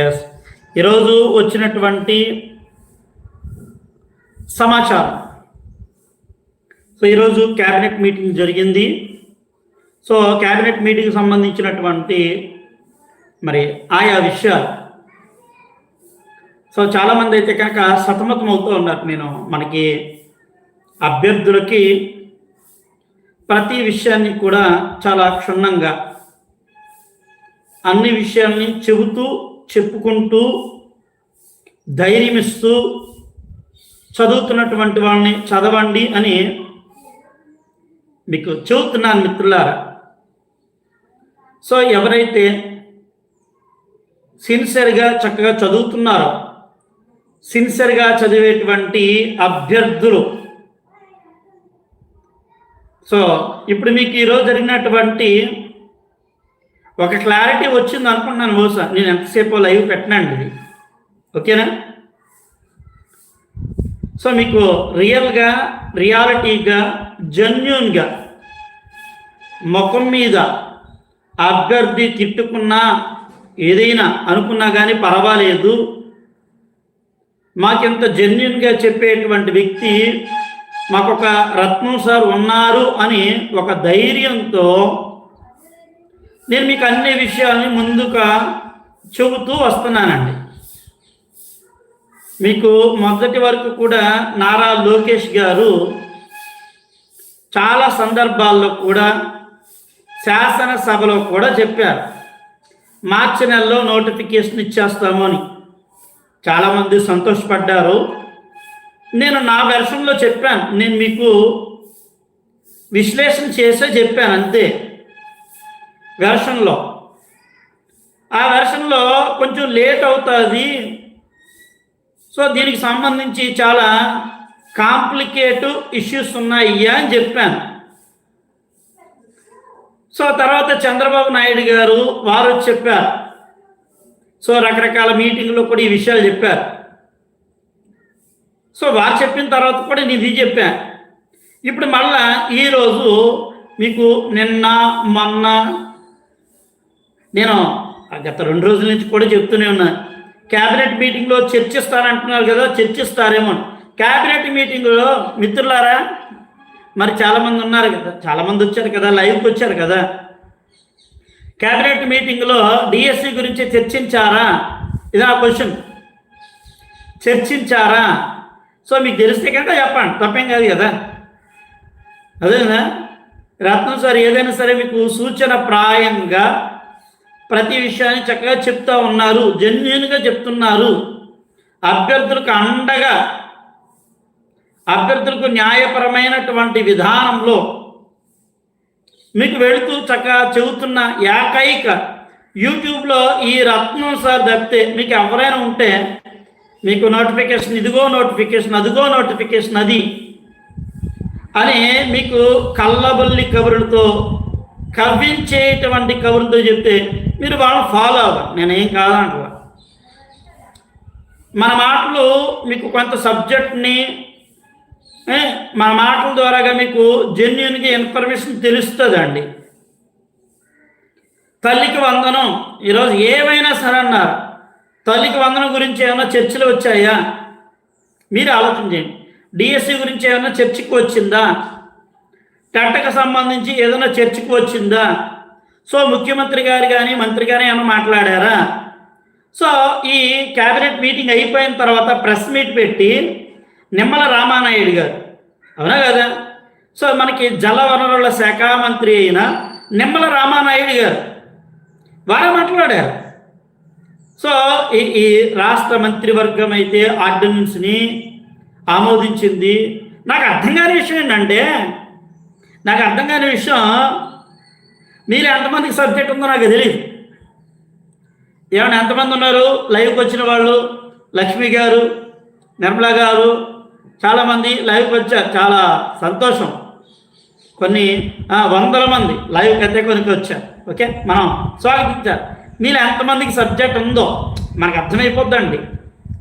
Yes ఈరోజు వచ్చినటువంటి సమాచారం. సో ఈరోజు క్యాబినెట్ మీటింగ్ జరిగింది. సో క్యాబినెట్ మీటింగ్ సంబంధించినటువంటి మరి ఆయా విషయాలు. సో చాలామంది అయితే కనుక సతమతం అవుతూ ఉన్నారు. నేను మనకి అభ్యర్థులకి ప్రతి విషయాన్ని కూడా చాలా క్షుణ్ణంగా అన్ని విషయాల్ని చెబుతూ చెప్పుకుంటూ ధైర్యం ఇస్తూ చదువుతున్నటువంటి వాళ్ళని చదవండి అని మీకు చెబుతున్నాను మిత్రులారా. సో ఎవరైతే సిన్సియర్గా చక్కగా చదువుతున్నారో సిన్సియర్గా చదివేటువంటి అభ్యర్థులు సో ఇప్పుడు మీకు ఈరోజు జరిగినటువంటి ఒక క్లారిటీ వచ్చింది అనుకుంటున్నాను బహుశా. నేను ఎంతసేపు లైవ్ పెట్టనండి. ఓకేనా? సో మీకు రియల్గా రియాలిటీగా జెన్యున్గా ముఖం మీద అభ్యర్థి తిట్టుకున్నా ఏదైనా అనుకున్నా కానీ పర్వాలేదు. మాకింత జెన్యున్గా చెప్పేటువంటి వ్యక్తి మాకొక రత్నం సార్ ఉన్నారు అని ఒక ధైర్యంతో నేను మీకు అన్ని విషయాల్ని ముందుగా చెబుతూ వస్తున్నానండి. మీకు మొదటి వరకు కూడా నారా లోకేష్ గారు చాలా సందర్భాల్లో కూడా శాసనసభలో కూడా చెప్పారు. మార్చి నెలలో నోటిఫికేషన్ ఇచ్చేస్తాము అని. చాలామంది సంతోషపడ్డారు. నేను నా వెర్షన్లో చెప్పాను. నేను మీకు విశ్లేషణ చేసే చెప్పాను అంతే. వెర్షన్లో ఆ వెర్షన్లో కొంచెం లేట్ అవుతుంది. సో దీనికి సంబంధించి చాలా కాంప్లికేట్ ఇష్యూస్ ఉన్నాయి అని చెప్పాను. సో తర్వాత చంద్రబాబు నాయుడు గారు వారు చెప్పారు. సో రకరకాల మీటింగ్లో కూడా ఈ విషయాలు చెప్పారు. సో వారు చెప్పిన తర్వాత కూడా నేను ఇది చెప్పాను. ఇప్పుడు మళ్ళా ఈరోజు మీకు నిన్న మొన్న నేను గత రెండు రోజుల నుంచి కూడా చెప్తూనే ఉన్నాను క్యాబినెట్ మీటింగ్లో చర్చిస్తారంటున్నారు కదా చర్చిస్తారేమో క్యాబినెట్ మీటింగ్లో మిత్రులారా మరి చాలామంది ఉన్నారు కదా చాలామంది వచ్చారు కదా లైవ్కి వచ్చారు కదా. క్యాబినెట్ మీటింగ్లో డిఎస్సి గురించి చర్చించారా? ఇది ఆ క్వశ్చన్. చర్చించారా? సో మీకు తెలిస్తే కనుక చెప్పండి తప్పేం కాదు కదా. అదేనా? రత్నం సార్ ఏదైనా సరే మీకు సూచన ప్రాయంగా ప్రతి విషయాన్ని చక్కగా చెప్తా ఉన్నారు జెన్యున్గా చెప్తున్నారు. అభ్యర్థులకు అండగా అభ్యర్థులకు న్యాయపరమైనటువంటి విధానంలో మీకు వెళుతూ చక్కగా చెబుతున్న ఏకైక యూట్యూబ్లో ఈ రత్నం సార్ తప్పితే మీకు ఎవరైనా ఉంటే మీకు నోటిఫికేషన్ ఇదిగో నోటిఫికేషన్ అదిగో నోటిఫికేషన్ అది అని మీకు కళ్ళబల్లి కబురులతో కవ్వించేటువంటి కవులతో చెప్తే మీరు వాళ్ళని ఫాలో అవ్వాలి నేనేం కాదంటున్నా. మన మాటలు మీకు కొంత సబ్జెక్ట్ని మన మాటల ద్వారాగా మీకు జెన్యున్గా ఇన్ఫర్మేషన్ తెలుస్తుందండి. తల్లికి వందనం. ఈరోజు ఏమైనా సరే అన్నారు. తల్లికి వందనం గురించి ఏమైనా చర్చలు వచ్చాయా? మీరు ఆలోచించండి డిఎస్సి గురించి ఏమైనా చర్చకు వచ్చిందా? టెట్కి సంబంధించి ఏదైనా చర్చకు వచ్చిందా? సో ముఖ్యమంత్రి గారు కానీ మంత్రి గారు ఏమైనా మాట్లాడారా? సో ఈ క్యాబినెట్ మీటింగ్ అయిపోయిన తర్వాత ప్రెస్ మీట్ పెట్టి నిమ్మల రామానాయుడు గారు. అవునా కదా? సో మనకి జలవనరుల శాఖ మంత్రి అయిన నిమ్మల రామానాయుడు గారు. వారే మాట్లాడారు. సో ఈ ఈ రాష్ట్ర మంత్రివర్గం అయితే ఆర్డినెన్స్ని ఆమోదించింది. నాకు అర్థం కాని విషయం ఏంటంటే నాకు అర్థం కాని విషయం మీరు ఎంతమందికి సబ్జెక్ట్ ఉందో నాకు తెలియదు ఏమైనా ఎంతమంది ఉన్నారు? లైవ్కి వచ్చిన వాళ్ళు లక్ష్మి గారు నిర్మలా గారు చాలామంది లైవ్కి వచ్చారు చాలా సంతోషం. కొన్ని వందల మంది లైవ్కి అయితే కొనికి వచ్చారు ఓకే? మనం స్వాగతించారు మీరు ఎంతమందికి సబ్జెక్ట్ ఉందో మనకు అర్థమైపోద్దండి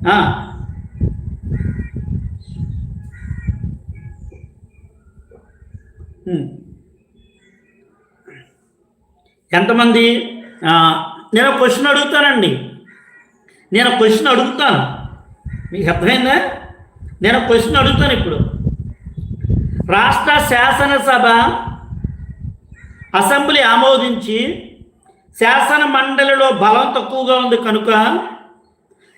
ఆ. ఉమ్. ఎంతమంది నేను క్వశ్చన్ అడుగుతానండి. నేను క్వశ్చన్ అడుగుతాను. మీకు అర్థమైందా? నేను క్వశ్చన్ అడుగుతాను ఇప్పుడు. రాష్ట్ర శాసనసభ అసెంబ్లీ ఆమోదించి శాసన మండలిలో బలం తక్కువగా ఉంది కనుక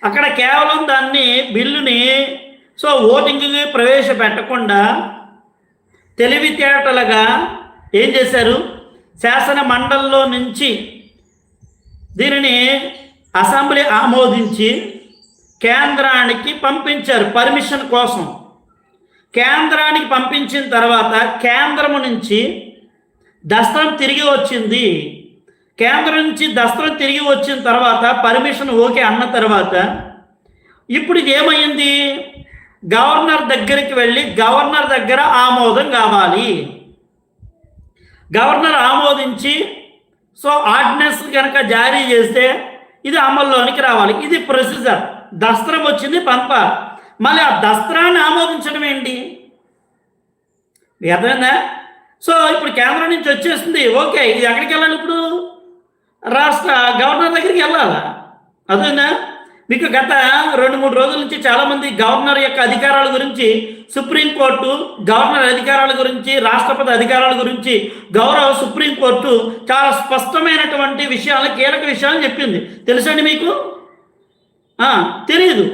అక్కడ కేవలం దాన్ని బిల్లుని సో ఓటింగ్కి ప్రవేశపెట్టకుండా తెలివితేటలుగా ఏం చేశారు? శాసన మండలిలో నుంచి దీనిని అసెంబ్లీ ఆమోదించి కేంద్రానికి పంపించారు పర్మిషన్ కోసం. కేంద్రానికి పంపించిన తర్వాత కేంద్రము నుంచి దస్త్రం తిరిగి వచ్చింది. కేంద్రం నుంచి దస్త్రం తిరిగి వచ్చిన తర్వాత పర్మిషన్ ఓకే అన్న తర్వాత ఇప్పుడు ఇది ఏమైంది? గవర్నర్ దగ్గరికి వెళ్ళి గవర్నర్ దగ్గర ఆమోదం కావాలి. గవర్నర్ ఆమోదించి సో ఆర్డినెన్స్ కనుక జారీ చేస్తే ఇది అమల్లోనికి రావాలి. ఇది ప్రొసీజర్. దస్త్రం వచ్చింది పంప. మళ్ళీ ఆ దస్త్రాన్ని ఆమోదించడం ఏంటి? అర్థమైందా? సో ఇప్పుడు కేంద్రం నుంచి వచ్చేస్తుంది ఓకే ఇది ఎక్కడికి వెళ్ళాలి ఇప్పుడు? రాష్ట్ర గవర్నర్ దగ్గరికి వెళ్ళాలా? అదేనా మీకు గత రెండు మూడు రోజుల నుంచి చాలామంది గవర్నర్ యొక్క అధికారాల గురించి సుప్రీంకోర్టు గవర్నర్ అధికారాల గురించి రాష్ట్రపతి అధికారాల గురించి గౌరవ సుప్రీంకోర్టు చాలా స్పష్టమైనటువంటి విషయాలు కీలక విషయాలు చెప్పింది. తెలుసండి మీకు? తెలియదు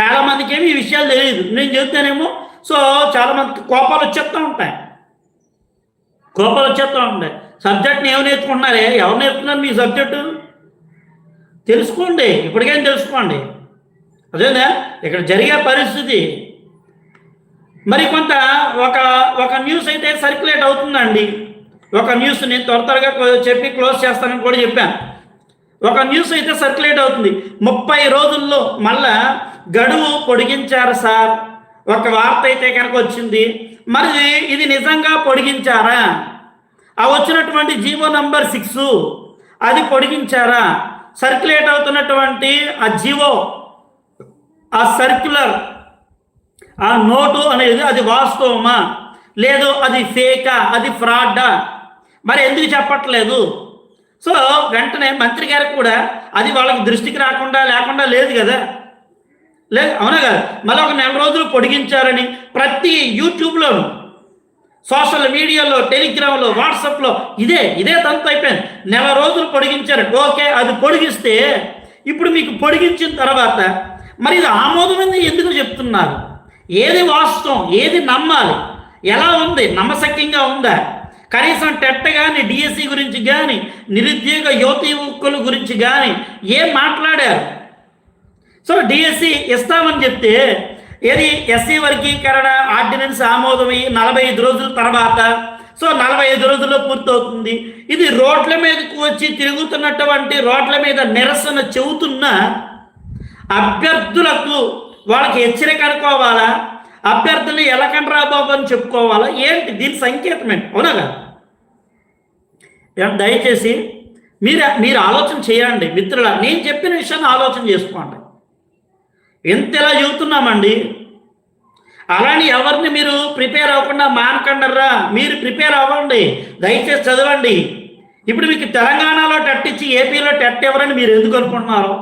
చాలామందికి ఏమి ఈ విషయాలు తెలియదు నేను చెప్తానేమో? సో చాలామందికి కోపాలు వచ్చేస్తూ ఉంటాయి. కోపాలు వచ్చేస్తూ ఉంటాయి. సబ్జెక్ట్ని ఏమి నేర్చుకుంటున్నారే? ఎవరు నేర్చుకున్నారు మీ సబ్జెక్టు? తెలుసుకోండి ఇప్పటికైనా తెలుసుకోండి. అదేనా ఇక్కడ జరిగే పరిస్థితి. మరి కొంత ఒక ఒక న్యూస్ అయితే సర్క్యులేట్ అవుతుందండి. ఒక న్యూస్ నేను త్వర త్వరగా చెప్పి క్లోజ్ చేస్తానని కూడా చెప్పాను ఒక న్యూస్ అయితే సర్క్యులేట్ అవుతుంది. ముప్పై రోజుల్లో మళ్ళా గడువు పొడిగించారు సార్. ఒక వార్త అయితే కనుక వచ్చింది. మరి ఇది నిజంగా పొడిగించారా? ఆ వచ్చినటువంటి జీవో నంబర్ సిక్స్ అది పొడిగించారా? సర్క్యులేట్ అవుతున్నటువంటి ఆ జీవో ఆ సర్క్యులర్ ఆ నోటు అనేది అది వాస్తవమా? లేదు అది ఫేకా అది ఫ్రాడా? మరి ఎందుకు చెప్పట్లేదు? సో వెంటనే మంత్రి గారికి కూడా అది వాళ్ళకి దృష్టికి రాకుండా లేకుండా లేదు కదా? లేదు అవునా కదా? మళ్ళీ ఒక నెల రోజులు పొడిగించారని ప్రతి యూట్యూబ్లోను సోషల్ మీడియాలో టెలిగ్రామ్లో వాట్సాప్లో ఇదే ఇదే తంతు అయిపోయింది. నెల రోజులు పొడిగించారు. ఓకే అది పొడిగిస్తే ఇప్పుడు మీకు పొడిగించిన తర్వాత మరి ఇది ఆమోదమైంది ఎందుకు చెప్తున్నారు? ఏది వాస్తవం? ఏది నమ్మాలి? ఎలా ఉంది? నమ్మశక్యంగా ఉందా? కనీసం టెట్ కానీ డిఎస్సి గురించి కానీ నిరుద్యోగ యువతి యువకుల గురించి కానీ ఏం మాట్లాడారు? సో డిఎస్సి ఇస్తామని చెప్తే ఏది? ఎస్సీ వర్గీకరణ ఆర్డినెన్స్ ఆమోదమై నలభై ఐదు రోజుల తర్వాత. సో నలభై ఐదు రోజుల్లో పూర్తవుతుంది. ఇది రోడ్ల మీదకు వచ్చి తిరుగుతున్నటువంటి రోడ్ల మీద నిరసన చెబుతున్న అభ్యర్థులకు వాళ్ళకి హెచ్చరిక అనుకోవాలా? అభ్యర్థులు ఎలకండ్రా బాబు అని చెప్పుకోవాలా? ఏంటి దీని సంకేతం ఏంటి? అవునా దయచేసి మీరు మీరు ఆలోచన చేయండి. మిత్రుల నేను చెప్పిన విషయాన్ని ఆలోచన చేసుకోండి. ఎంత ఎలా చెబుతున్నామండి? అలాని ఎవరిని మీరు ప్రిపేర్ అవ్వకుండా మానకండర్రా మీరు ప్రిపేర్ అవ్వండి దయచేసి చదవండి. ఇప్పుడు మీకు తెలంగాణలో టెట్ ఇచ్చి ఏపీలో టెట్ ఎవరని మీరు ఎందుకు అనుకుంటున్నారు?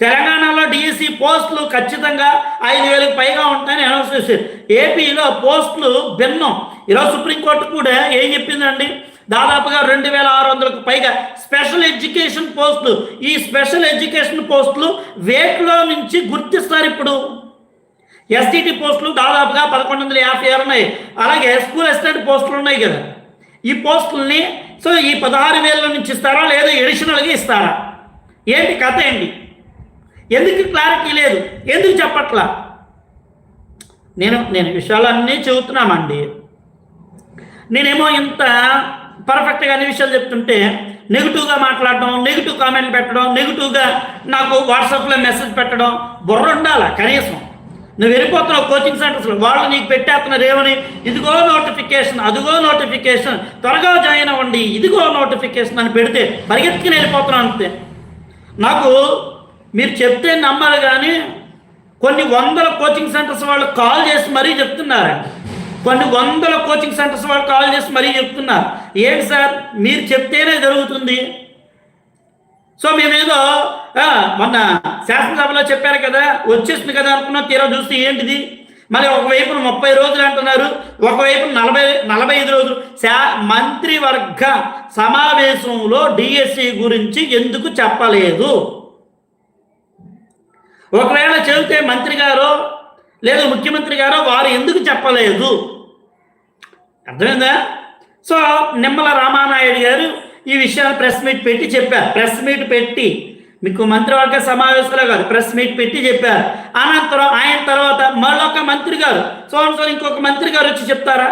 తెలంగాణలో డిఎస్సి పోస్టులు ఖచ్చితంగా ఐదు వేలకు పైగా ఉంటాయని అనౌన్స్ చేశారు. ఏపీలో పోస్టులు భిన్నం. ఈరోజు సుప్రీంకోర్టు కూడా ఏం చెప్పిందండి? దాదాపుగా రెండు వేల ఆరు వందలకు పైగా స్పెషల్ ఎడ్యుకేషన్ పోస్టులు. ఈ స్పెషల్ ఎడ్యుకేషన్ పోస్టులు వేట్లో నుంచి గుర్తిస్తారు ఇప్పుడు. ఎస్టీటీ పోస్టులు దాదాపుగా పదకొండు వందల యాభై ఆరు ఉన్నాయి. అలాగే స్కూల్ అసిస్టెంట్ పోస్టులు ఉన్నాయి కదా. ఈ పోస్టుల్ని సో ఈ పదహారు వేల నుంచి ఇస్తారా లేదా ఎడిషనల్గా ఇస్తారా? ఏంటి కథ ఏంటి? ఎందుకు క్లారిటీ లేదు? ఎందుకు చెప్పట్లా? నేను నేను విషయాలన్నీ చెబుతున్నామండి. నేనేమో ఇంత పర్ఫెక్ట్గా అన్ని విషయాలు చెప్తుంటే నెగిటివ్గా మాట్లాడడం నెగిటివ్ కామెంట్ పెట్టడం నెగిటివ్గా నాకు వాట్సాప్లో మెసేజ్ పెట్టడం బుర్ర ఉండాల? కనీసం. నువ్వు వెళ్ళిపోతున్నావు కోచింగ్ సెంటర్స్లో వాళ్ళు నీకు పెట్టేస్తున్నారు ఏమని? ఇదిగో నోటిఫికేషన్ అదిగో నోటిఫికేషన్ త్వరగా జాయిన్ అవ్వండి ఇదిగో నోటిఫికేషన్ అని పెడితే పరిగెత్తుకుని వెళ్ళిపోతున్నాను అంతే. నాకు మీరు చెప్తే నమ్మాలి కానీ కొన్ని వందల కోచింగ్ సెంటర్స్ వాళ్ళు కాల్ చేసి మరీ చెప్తున్నారు కొన్ని వందల కోచింగ్ సెంటర్స్ వాళ్ళు కాల్ చేసి మరీ చెప్తున్నారు. ఏంటి సార్? మీరు చెప్తేనే జరుగుతుంది. సో మేమేదో మొన్న శాసనసభలో చెప్పారు కదా వచ్చేస్తుంది కదా అనుకున్నాం తీరా చూస్తే ఏంటిది? మళ్ళీ ఒకవైపు ముప్పై రోజులు అంటున్నారు ఒకవైపు నలభై నలభై ఐదు రోజులు. శా మంత్రివర్గ సమావేశంలో డిఎస్సి గురించి ఎందుకు చెప్పలేదు? ఒకవేళ చెబితే మంత్రి గారు లేదా ముఖ్యమంత్రి గారో వారు ఎందుకు చెప్పలేదు? అర్థమైందా? సో నిమ్మల రామానాయుడు గారు ఈ విషయాన్ని ప్రెస్ మీట్ పెట్టి చెప్పారు. ప్రెస్ మీట్ పెట్టి మీకు మంత్రివర్గ సమావేశంలో కాదు ప్రెస్ మీట్ పెట్టి చెప్పారు. అనంతరం ఆయన తర్వాత మరొక మంత్రి గారు సో సో ఇంకొక మంత్రి గారు వచ్చి చెప్తారా?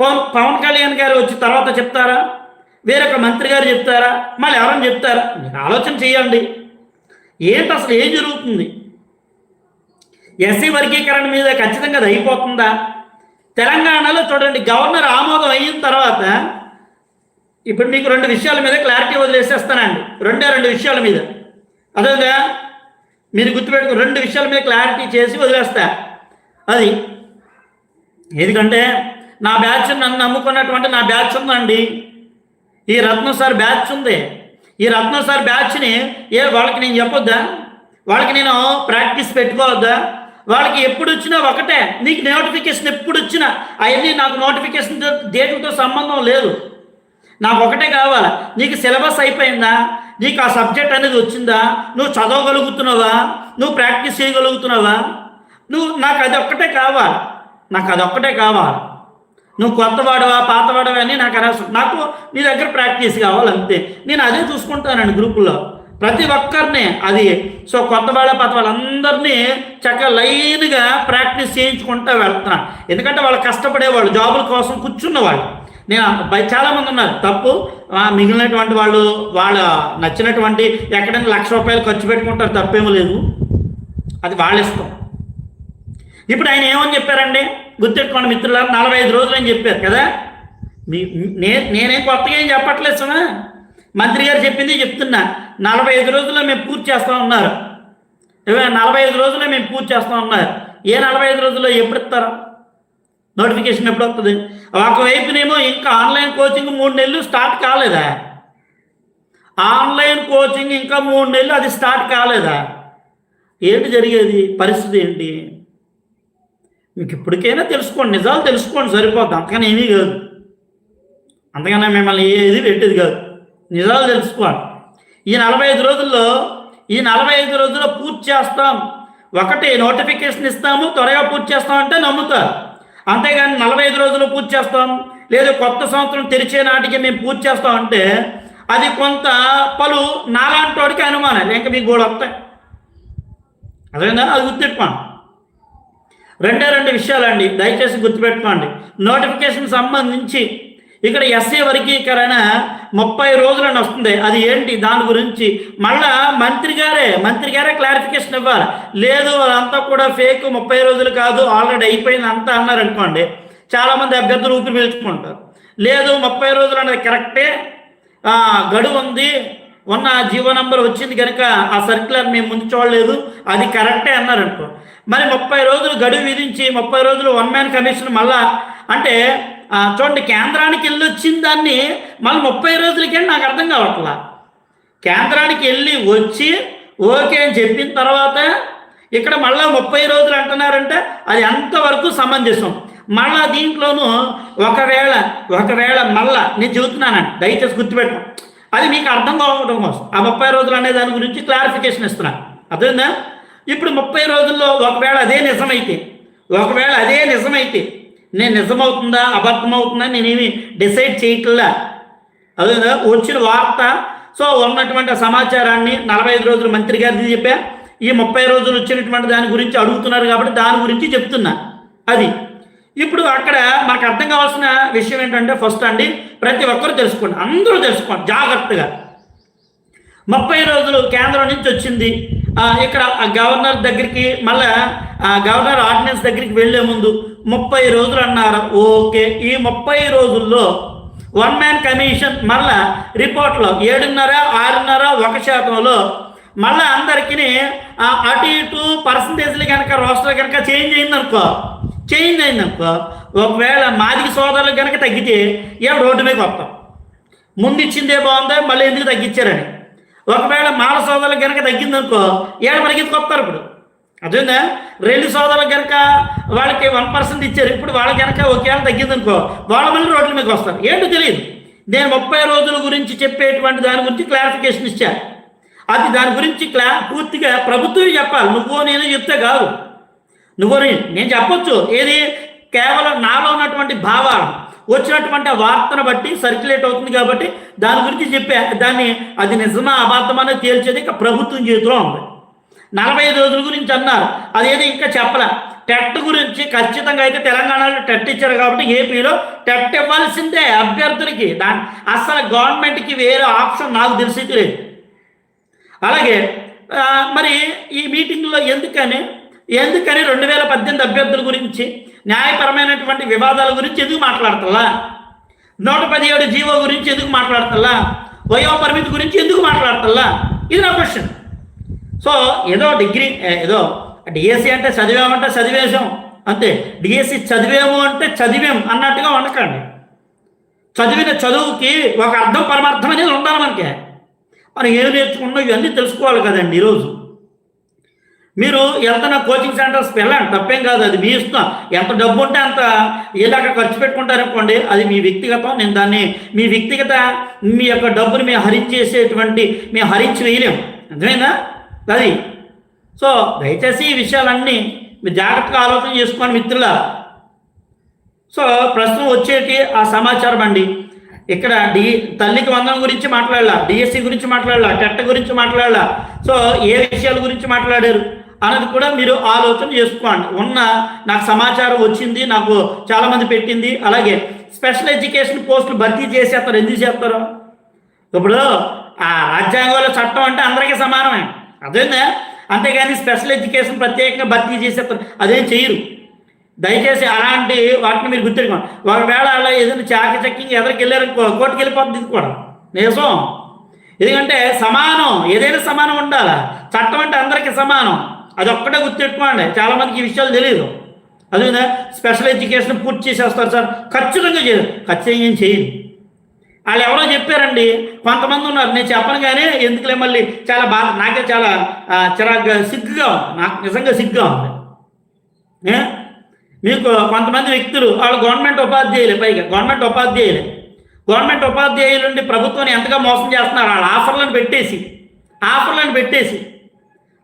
పవన్ పవన్ కళ్యాణ్ గారు వచ్చి తర్వాత చెప్తారా? వేరొక మంత్రి గారు చెప్తారా? మళ్ళీ ఎవరైనా చెప్తారా? ఆలోచన చేయండి. ఏంటి అసలు ఏం జరుగుతుంది? ఎస్సీ వర్గీకరణ మీద ఖచ్చితంగా అది అయిపోతుందా? తెలంగాణలో చూడండి గవర్నర్ ఆమోదం అయిన తర్వాత ఇప్పుడు మీకు రెండు విషయాల మీద క్లారిటీ వదిలేసేస్తానండి. రెండే రెండు విషయాల మీద. అదేగా మీరు గుర్తుపెట్టుకు రెండు విషయాల మీద క్లారిటీ చేసి వదిలేస్తా. అది ఎందుకంటే నా బ్యాచ్ నన్ను నమ్ముకున్నటువంటి నా బ్యాచ్ ఉందండి. ఈ రత్నం సార్ బ్యాచ్ ఉంది. ఈ రత్నం సార్ బ్యాచ్ని ఏ వాళ్ళకి నేను చెప్పొద్దా? వాళ్ళకి నేను ప్రాక్టీస్ పెట్టుకోవద్దా? వాళ్ళకి ఎప్పుడు వచ్చినా ఒకటే నీకు నోటిఫికేషన్ ఎప్పుడు వచ్చినా అవన్నీ నాకు నోటిఫికేషన్ డేట్లతో సంబంధం లేదు. నాకు ఒకటే కావాలి నీకు సిలబస్ అయిపోయిందా నీకు ఆ సబ్జెక్ట్ అనేది వచ్చిందా నువ్వు చదవగలుగుతున్నావా నువ్వు ప్రాక్టీస్ చేయగలుగుతున్నావా? నువ్వు నాకు అది ఒక్కటే కావాలి నాకు అది ఒక్కటే కావాలి. నువ్వు కొత్తవాడవా పాతవాడవా అని నాకు అనవసరం. నాకు నీ దగ్గర ప్రాక్టీస్ కావాలి అంతే నేను అదే చూసుకుంటానండి గ్రూపుల్లో. ప్రతి ఒక్కరిని అది. సో కొత్తవాళ్ళ పాత వాళ్ళందరినీ చక్కగా లైన్గా ప్రాక్టీస్ చేయించుకుంటూ వెళ్తున్నాను ఎందుకంటే వాళ్ళు కష్టపడేవాళ్ళు జాబుల కోసం కూర్చున్నవాళ్ళు. నేను చాలామంది ఉన్నారు. తప్పు. మిగిలినటువంటి వాళ్ళు వాళ్ళ నచ్చినటువంటి ఎక్కడైనా లక్ష రూపాయలు ఖర్చు పెట్టుకుంటారు తప్పేమో లేదు. అది వాళ్ళ ఇష్టం. ఇప్పుడు ఆయన ఏమని చెప్పారండి? గుర్తెట్టుకోండి మిత్రులారు నలభై ఐదు రోజులు అని చెప్పారు కదా? మీ నే నేనేం కొత్తగా ఏం చెప్పట్లేదు సుమా? మంత్రి గారు చెప్పింది చెప్తున్నా. నలభై ఐదు రోజుల్లో మేము పూర్తి చేస్తా ఉన్నారు. నలభై ఐదు రోజుల్లో మేము పూర్తి చేస్తూ ఉన్నారు. ఏ నలభై ఐదు రోజుల్లో ఎప్పుడు ఇస్తారు? నోటిఫికేషన్ ఎప్పుడు వస్తుంది ఒకవైపునేమో ఇంకా ఆన్లైన్ కోచింగ్ మూడు నెలలు స్టార్ట్ కాలేదా? ఆన్లైన్ కోచింగ్ ఇంకా మూడు నెలలు అది స్టార్ట్ కాలేదా? ఏంటి జరిగేది? పరిస్థితి ఏంటి? మీకు ఇప్పటికైనా తెలుసుకోండి. నిజాలు తెలుసుకోండి. సరిపోద్ది. అంతకన్నా ఏమీ కాదు. అంతకన్నా మిమ్మల్ని ఏది పెట్టేది కాదు. నిజాలు తెలుసుకోండి ఈ నలభై ఐదు రోజుల్లో ఈ నలభై ఐదు రోజుల్లో పూర్తి చేస్తాం. ఒకటి నోటిఫికేషన్ ఇస్తాము త్వరగా పూర్తి చేస్తాం అంటే నమ్ముతారు. అంతేగాని నలభై ఐదు రోజుల్లో పూర్తి చేస్తాం. లేదు కొత్త సంవత్సరం తెరిచే నాటికి మేము పూర్తి చేస్తాం అంటే అది కొంత పలు నాలాంటి వాడికి అనుమానాలు. ఇంకా మీకు కూడా వస్తాయి. అదేనా అది గుర్తుపెట్టుకోండి. రెండే రెండు విషయాలండి. దయచేసి గుర్తుపెట్టుకోండి. నోటిఫికేషన్ సంబంధించి ఇక్కడ ఎస్ఏ వర్గీకరణ ముప్పై రోజులను వస్తుంది. అది ఏంటి? దాని గురించి మళ్ళా మంత్రి గారే మంత్రి గారే క్లారిఫికేషన్ ఇవ్వాలి. లేదు అదంతా కూడా ఫేక్ ముప్పై రోజులు కాదు ఆల్రెడీ అయిపోయింది అంతా అన్నారు అనుకోండి. చాలామంది అభ్యర్థులు ఊపిరి పీల్చుకుంటారు. లేదు ముప్పై రోజులు అనేది కరెక్టే గడువు ఉంది. ఉన్న జీవో నంబర్ వచ్చింది కనుక ఆ సర్క్యులర్ మేము ముందు చూడలేదు. అది కరెక్టే అన్నారు అనుకో. మరి ముప్పై రోజులు గడువు విధించి ముప్పై రోజులు వన్ మ్యాన్ కమిషన్ మళ్ళా అంటే చూడండి కేంద్రానికి వెళ్ళి వచ్చిన దాన్ని మళ్ళీ ముప్పై రోజులకి నాకు అర్థం కావట్లా. కేంద్రానికి వెళ్ళి వచ్చి ఓకే అని చెప్పిన తర్వాత ఇక్కడ మళ్ళా ముప్పై రోజులు అంటున్నారంటే అది అంతవరకు సమంజసం? మళ్ళా దీంట్లోనూ ఒకవేళ ఒకవేళ మళ్ళా నేను చెబుతున్నానండి దయచేసి గుర్తుపెట్టుకో. అది మీకు అర్థం కావడం కోసం. ఆ ముప్పై రోజులు అనే దాని గురించి క్లారిఫికేషన్ ఇస్తున్నాను అర్థమైందా? ఇప్పుడు ముప్పై రోజుల్లో ఒకవేళ అదే నిజమైతే ఒకవేళ అదే నిజమైతే నేను నిజమవుతుందా? అబద్ధమవుతుందా? నేనేమి డిసైడ్ చేయట్లా. అదే వచ్చిన వార్త సో ఉన్నటువంటి సమాచారాన్ని నలభై ఐదు రోజులు మంత్రి గారిది చెప్పా. ఈ ముప్పై రోజులు వచ్చినటువంటి దాని గురించి అడుగుతున్నారు కాబట్టి దాని గురించి చెప్తున్నా. అది. ఇప్పుడు అక్కడ మనకు అర్థం కావాల్సిన విషయం ఏంటంటే ఫస్ట్ అండి ప్రతి ఒక్కరు తెలుసుకోండి. అందరూ తెలుసుకోండి జాగ్రత్తగా. ముప్పై రోజులు కేంద్రం నుంచి వచ్చింది. ఇక్కడ ఆ గవర్నర్ దగ్గరికి మళ్ళా ఆ గవర్నర్ ఆర్డినెన్స్ దగ్గరికి వెళ్ళే ముందు ముప్పై రోజులు అన్నారు. ఓకే ఈ ముప్పై రోజుల్లో వన్ మ్యాన్ కమిషన్ మళ్ళా రిపోర్ట్లో ఏడున్నర ఆరున్నర ఒక శాతంలో మళ్ళా అందరికీ అటు ఇటు పర్సంటేజ్లు కనుక రోస్టర్ కనుక చేంజ్ అయిందనుకో చేంజ్ అయిందనుకో ఒకవేళ మాదిక సోదరులు కనుక తగ్గితే ఏం రోడ్డు మీద వస్తాం. ముందు ఇచ్చిందే బాగుందా మళ్ళీ ఎందుకు తగ్గించారని? ఒకవేళ మాల సోదరులు కనుక తగ్గిందనుకో ఏడు పరిగెత్తుకొస్తారు ఇప్పుడు. అదే రెండు సోదరులు కనుక వాళ్ళకి వన్ పర్సెంట్ ఇచ్చారు ఇప్పుడు వాళ్ళ కనుక ఒకేళ తగ్గిందనుకో వాళ్ళ మళ్ళీ రోడ్ల మీకు వస్తారు. ఏంటో తెలియదు. నేను ముప్పై రోజుల గురించి చెప్పేటువంటి దాని గురించి క్లారిఫికేషన్ ఇచ్చా. అది దాని గురించి క్లా పూర్తిగా ప్రభుత్వం చెప్పాలి. నువ్వు నేను చెప్తే కాదు. నువ్వు నేను చెప్పొచ్చు. ఏది? కేవలం నాలో ఉన్నటువంటి భావాలు. వచ్చినటువంటి వార్తను బట్టి సర్క్యులేట్ అవుతుంది కాబట్టి దాని గురించి చెప్పే దాన్ని అది నిజమా అబద్ధమనే తేల్చేది ఇంకా ప్రభుత్వం చేతిలో ఉంది. నలభై ఐదు రోజుల గురించి అన్నారు. అదేదో ఇంకా చెప్పలే. టెట్ గురించి ఖచ్చితంగా అయితే తెలంగాణలో టెట్ ఇచ్చారు కాబట్టి ఏపీలో టెట్ ఇవ్వాల్సిందే అభ్యర్థులకి. దాని అసలు గవర్నమెంట్కి వేరే ఆప్షన్ నాకు తెలిసి లేదు అలాగే మరి ఈ మీటింగ్లో ఎందుకని ఎందుకని రెండు వేల పద్దెనిమిది అభ్యర్థుల గురించి న్యాయపరమైనటువంటి వివాదాల గురించి ఎందుకు మాట్లాడతల్లా నూట పదిహేడు జీవో గురించి ఎందుకు మాట్లాడతల్లా? వయో పరిమితి గురించి ఎందుకు మాట్లాడతల్లా? ఇది నా క్వశ్చన్. సో ఏదో డిగ్రీ ఏ, ఏదో డిఎస్సి అంటే చదివామంటే చదివేశాం అంతే. డిఎస్సి చదివేము అంటే చదివాం అన్నట్టుగా ఉండకండి చదివిన చదువుకి ఒక అర్థం పరమార్థం అనేది ఉండాలి మనకి. మనం ఏం నేర్చుకున్నా ఇవన్నీ తెలుసుకోవాలి కదండి ఈరోజు. మీరు వెళ్తున్న కోచింగ్ సెంటర్స్ వెళ్ళండి తప్పేం కాదు అది మీ ఇష్టం. ఎంత డబ్బు ఉంటే అంత ఇలాగ ఖర్చు పెట్టుకుంటారనుకోండి అది మీ వ్యక్తిగతం నేను దాన్ని మీ వ్యక్తిగత మీ యొక్క డబ్బుని మేము హరించేసేటువంటి మేము హరించి వేయలేము అర్థమైందా? అది. సో దయచేసి ఈ విషయాలన్నీ మీరు జాగ్రత్తగా ఆలోచన చేసుకోండి మిత్రుల సో ప్రస్తుతం వచ్చేటి ఆ సమాచారం అండి. ఇక్కడ డి తల్లికి వందనం గురించి మాట్లాడాల డిఎస్సి గురించి మాట్లాడాల టెట్ గురించి మాట్లాడాల సో ఏ విషయాల గురించి మాట్లాడారు? అన్నది కూడా మీరు ఆలోచన చేసుకోండి. ఉన్న నాకు సమాచారం వచ్చింది నాకు చాలామంది పెట్టింది. అలాగే స్పెషల్ ఎడ్యుకేషన్ పోస్టులు భర్తీ చేసేస్తారు. ఎందుకు చేస్తారు? ఇప్పుడు ఆ రాజ్యాంగంలో చట్టం అంటే అందరికీ సమానమే. అదేందా? అంతేగాని స్పెషల్ ఎడ్యుకేషన్ ప్రత్యేకంగా భర్తీ చేసేస్తారు. అదేం చేయరు. దయచేసి అలాంటి వాటిని మీరు గుర్తుపెట్టుకోండి. ఒకవేళ అలా ఏదైనా చాకి ఎదరికి వెళ్ళారు కోర్టుకి వెళ్ళిపోతుంది ఇది కూడా. నిజం. ఎందుకంటే సమానం ఏదైనా సమానం ఉండాలా? చట్టం అంటే అందరికీ సమానం. అది ఒక్కటే గుర్తుపెట్టుకోండి. చాలా మందికి ఈ విషయాలు తెలియదు అదే స్పెషల్ ఎడ్యుకేషన్ పూర్తి చేసేస్తారు సార్. ఖచ్చితంగా చేయదు ఖచ్చితంగా ఏం చేయరు వాళ్ళు ఎవరో చెప్పారండి కొంతమంది ఉన్నారు. నేను చెప్పను కానీ ఎందుకులే మళ్ళీ చాలా బాగా నాకే చాలా చిరాగ్గా సిగ్గుగా ఉంది. నాకు నిజంగా సిగ్గుగా ఉంది. మీకు కొంతమంది వ్యక్తులు వాళ్ళు గవర్నమెంట్ ఉపాధ్యాయులే పైగా గవర్నమెంట్ ఉపాధ్యాయులే. గవర్నమెంట్ ఉపాధ్యాయులు నుండి ప్రభుత్వాన్ని ఎంతగా మోసం చేస్తున్నారు? వాళ్ళ ఆఫర్లను పెట్టేసి ఆఫర్లను పెట్టేసి.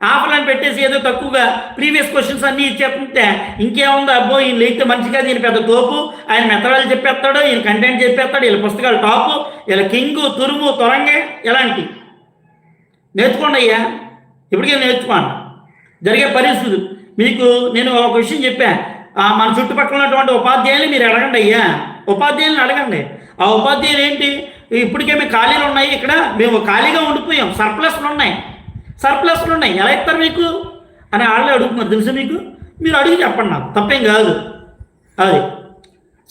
ఆఫర్లను పెట్టేసి ఏదో తక్కువగా ప్రీవియస్ క్వశ్చన్స్ అన్నీ ఇచ్చేస్తుంటే ఇంకేముందో అబ్బో ఈయన లేకపోతే మంచిగా ఈయన పెద్ద తోపు. ఆయన మెథడాలు చెప్పేస్తాడు ఈయన కంటెంట్ చెప్పేస్తాడు వీళ్ళ పుస్తకాలు టాపు. వీళ్ళ కింగు తురుము తొరంగే ఇలాంటి నేర్చుకోండి అయ్యా. ఇప్పటికే నేర్చుకోండి జరిగే పరిస్థితులు. మీకు నేను ఒక విషయం చెప్పాను మన చుట్టుపక్కల ఉన్నటువంటి ఉపాధ్యాయులు మీరు అడగండి అయ్యా. ఉపాధ్యాయులను అడగండి. ఆ ఉపాధ్యాయులు ఏంటి? ఇప్పటికే మేము ఖాళీలు ఉన్నాయి ఇక్కడ. మేము ఖాళీగా ఉండిపోయాం. సర్ప్లస్లు ఉన్నాయి. సర్ప్లస్లు ఉన్నాయి. ఎలా ఇస్తారు మీకు? అని వాళ్ళే అడుగుతున్నారు. తెలుసు మీకు? మీరు అడిగి చెప్పండి నాకు. తప్పేం కాదు. అది.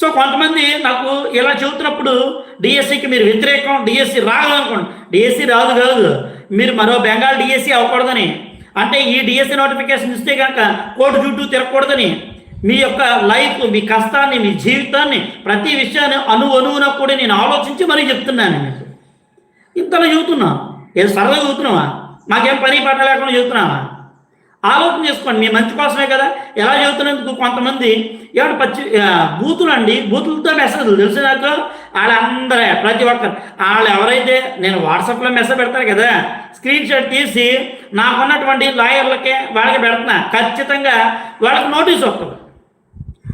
సో కొంతమంది నాకు ఇలా చెబుతున్నప్పుడు డిఎస్సికి మీరు వ్యతిరేకం డిఎస్సి రాదు అనుకోండి డిఎస్సి రాదు కాదు. మీరు మరో బెంగాల్ డిఎస్సి అవ్వకూడదని. అంటే ఈ డిఎస్సి నోటిఫికేషన్ ఇస్తే కనుక కోర్టు చుట్టూ తిరగకూడదని. మీ యొక్క లైఫ్ మీ కష్టాన్ని మీ జీవితాన్ని ప్రతి విషయాన్ని అను అణువున కూడా నేను ఆలోచించి మరీ చెప్తున్నాను మీకు. ఇంతలో చెబుతున్నా ఏదో సరదా చెబుతున్నావా మాకేం పని పాట లేకుండా చెబుతున్నావా? ఆలోచన చేసుకోండి మీ మంచి కోసమే కదా. ఎలా చెబుతున్నందుకు కొంతమంది ఏమంటే పచ్చి బూతులు అండి బూతులతో మెసేజ్లు తెలుసు నాకు? వాళ్ళందరే ప్రతి ఒక్కరు. వాళ్ళు ఎవరైతే నేను వాట్సాప్లో మెసేజ్ పెడతారు కదా స్క్రీన్ షాట్ తీసి నాకున్నటువంటి లాయర్లకే వాళ్ళకి పెడుతున్నా. ఖచ్చితంగా వాళ్ళకి నోటీస్ వస్తుంది.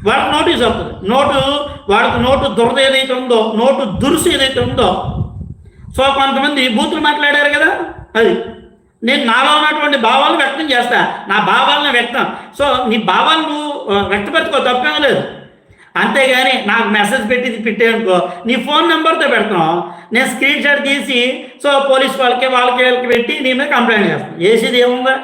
వాళ్ళకి నోటీస్ వస్తుంది. నోటు వాళ్ళకి నోటు దురద ఏదైతే ఉందో నోటు దురుసు ఏదైతే ఉందో. సో కొంతమంది బూతులు మాట్లాడారు కదా అది. నేను నాలో ఉన్నటువంటి భావాలను వ్యక్తం చేస్తా. నా భావాలను వ్యక్తం. సో నీ భావాలు నువ్వు వ్యక్తపరచుకో తప్పేం లేదు. అంతేగాని నాకు మెసేజ్ పెట్టి పెట్టేయనుకో నీ ఫోన్ నెంబర్తో పెడతాం. నేను స్క్రీన్ షాట్ తీసి సో పోలీస్ వాళ్ళకి వాళ్ళకి వాళ్ళకి పెట్టి నీ మీద కంప్లైంట్ చేస్తాను చేసేది ఏముందా?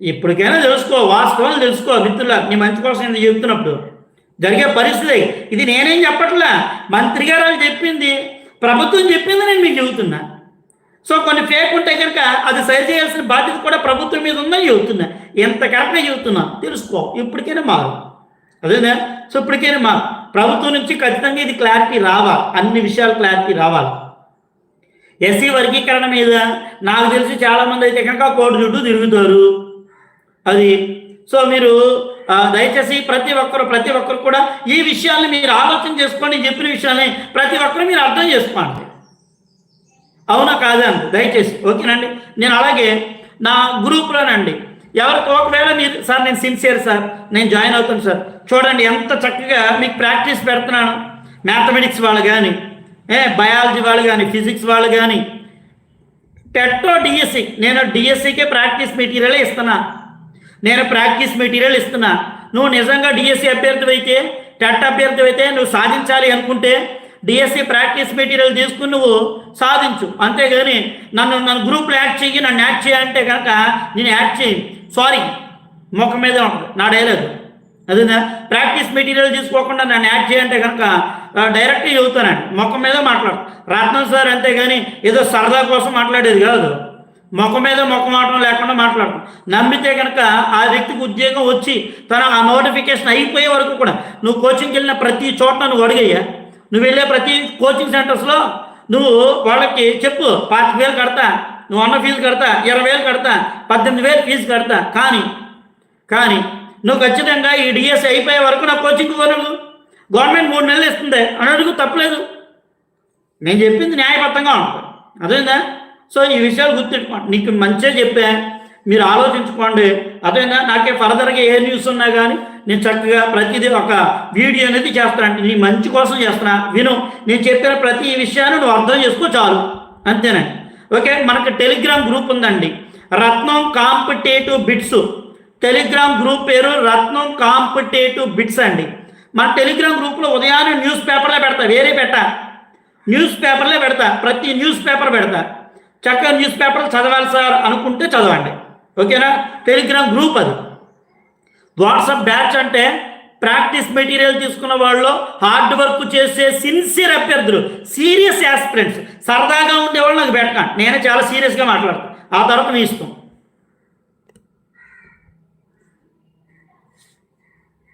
ఇప్పటికైనా తెలుసుకో వాస్తవాలు తెలుసుకో మిత్రుల నీ మంచి కోసం నేను చెప్తున్నప్పుడు. జరిగే పరిస్థితి ఇది నేనేం చెప్పట్లా? మంత్రి గారు వాళ్ళు చెప్పింది ప్రభుత్వం చెప్పింది నేను మీకు చెబుతున్నా. సో కొన్ని ఫేక్ ఉంటే కనుక అది సరి చేయాల్సిన బాధ్యత కూడా ప్రభుత్వం మీద ఉందని చెబుతున్నా. ఎంత కరెక్ట్గా చెబుతున్నా తెలుసుకో ఇప్పటికైనా మారు. అదేనా? సో ఇప్పటికైనా మారు. ప్రభుత్వం నుంచి ఖచ్చితంగా ఇది క్లారిటీ రావాలి. అన్ని విషయాలు క్లారిటీ రావాలి. ఎస్సీ వర్గీకరణ మీద నాకు తెలిసి చాలామంది అయితే కనుక కోర్టు చుట్టూ తిరుగుతారు. అది. సో మీరు దయచేసి ప్రతి ఒక్కరు ప్రతి ఒక్కరు కూడా ఈ విషయాల్ని మీరు ఆలోచన చేసుకోండి. చెప్పిన విషయాన్ని ప్రతి ఒక్కరు మీరు అర్థం చేసుకోండి. అవునా కాదా అండి దయచేసి. ఓకేనండి. నేను అలాగే నా గ్రూప్లోనండి ఎవరికి ఒకవేళ మీరు సార్ నేను సిన్సియర్ సార్ నేను జాయిన్ అవుతాను సార్. చూడండి ఎంత చక్కగా మీకు ప్రాక్టీస్ పెడుతున్నాను. మ్యాథమెటిక్స్ వాళ్ళు కానీ ఏ బయాలజీ వాళ్ళు కానీ ఫిజిక్స్ వాళ్ళు కానీ టెట్టో డిఎస్సి నేను డిఎస్సికే ప్రాక్టీస్ మెటీరియల్ ఇస్తున్నా. నేను ప్రాక్టీస్ మెటీరియల్ ఇస్తున్నా. నువ్వు నిజంగా డిఎస్సి అభ్యర్థి అయితే టెట్ అభ్యర్థి అయితే నువ్వు సాధించాలి అనుకుంటే డిఎస్సి ప్రాక్టీస్ మెటీరియల్ తీసుకుని నువ్వు సాధించు. అంతేగాని నన్ను నన్ను గ్రూప్లో యాడ్ చెయ్యి నన్ను యాడ్ చేయంటే కనుక నేను యాడ్ చేయి సారీ ముఖం మీద ఉంటుంది నా డైలాగ్ అదేనా? ప్రాక్టీస్ మెటీరియల్ తీసుకోకుండా నన్ను యాడ్ చేయంటే కనుక డైరెక్ట్గా చెబుతానండి. ముఖం మీద మాట్లాడు. రత్నం సార్ అంతేగాని ఏదో సరదా కోసం మాట్లాడేది కాదు. ముఖం మీద ముఖం మాటం లేకుండా మాట్లాడటం నమ్మితే కనుక ఆ వ్యక్తికి ఉద్యోగం వచ్చి తన ఆ నోటిఫికేషన్ అయిపోయే వరకు కూడా నువ్వు కోచింగ్కి వెళ్ళిన ప్రతి చోట నువ్వు అడిగయ్యా. నువ్వు వెళ్ళే ప్రతి కోచింగ్ సెంటర్స్లో నువ్వు వాళ్ళకి చెప్పు పాతిక వేలు కడతా నువ్వు అన్న ఫీజు కడతా ఇరవై వేలు కడతా పద్దెనిమిది వేలు ఫీజు కడతా. కానీ కానీ నువ్వు ఖచ్చితంగా ఈ డిఎస్సి అయిపోయే వరకు నా కోచింగ్ కొనవు గవర్నమెంట్ మూడు నెలలు ఇస్తుంది. అని అడుగు తప్పలేదు. నేను చెప్పింది న్యాయబద్ధంగా ఉంటుంది. అదేందా సో ఈ విషయాలు గుర్తుపెట్టుకోండి నీకు మంచిగా చెప్పా. మీరు ఆలోచించుకోండి. అదేనా? నాకే ఫర్దర్గా ఏ న్యూస్ ఉన్నా కానీ నేను చక్కగా ప్రతిదీ ఒక వీడియో అనేది చేస్తాను నీ మంచి కోసం చేస్తున్నా విను. నేను చెప్పిన ప్రతి విషయాన్ని నువ్వు అర్థం చేసుకో చాలు. అంతేనండి ఓకే? మనకు టెలిగ్రామ్ గ్రూప్ ఉందండి. Ratnam competitive bits. Telegram group పేరు రత్నం కాంపిటేటివ్ బిట్స్ అండి. మన టెలిగ్రామ్ గ్రూప్లో ఉదయాన్నే న్యూస్ పేపర్లే పెడతా. వేరే పెట్టా. న్యూస్ పేపర్లే పెడతా. ప్రతి న్యూస్ పేపర్ పెడతా. చక్కగా న్యూస్ పేపర్ చదవాలి సార్ అనుకుంటే చదవండి. ఓకేనా? టెలిగ్రామ్ గ్రూప్ అది. వాట్సాప్ బ్యాచ్ అంటే ప్రాక్టీస్ మెటీరియల్ తీసుకున్న వాళ్ళు హార్డ్ వర్క్ చేసే సిన్సియర్ అభ్యర్థులు సీరియస్ యాస్పిరెంట్స్. సరదాగా ఉండేవాళ్ళు నాకు పెట్టకండి. నేనే చాలా సీరియస్గా మాట్లాడతాను. ఆ తర్వాత మీ ఇష్టం.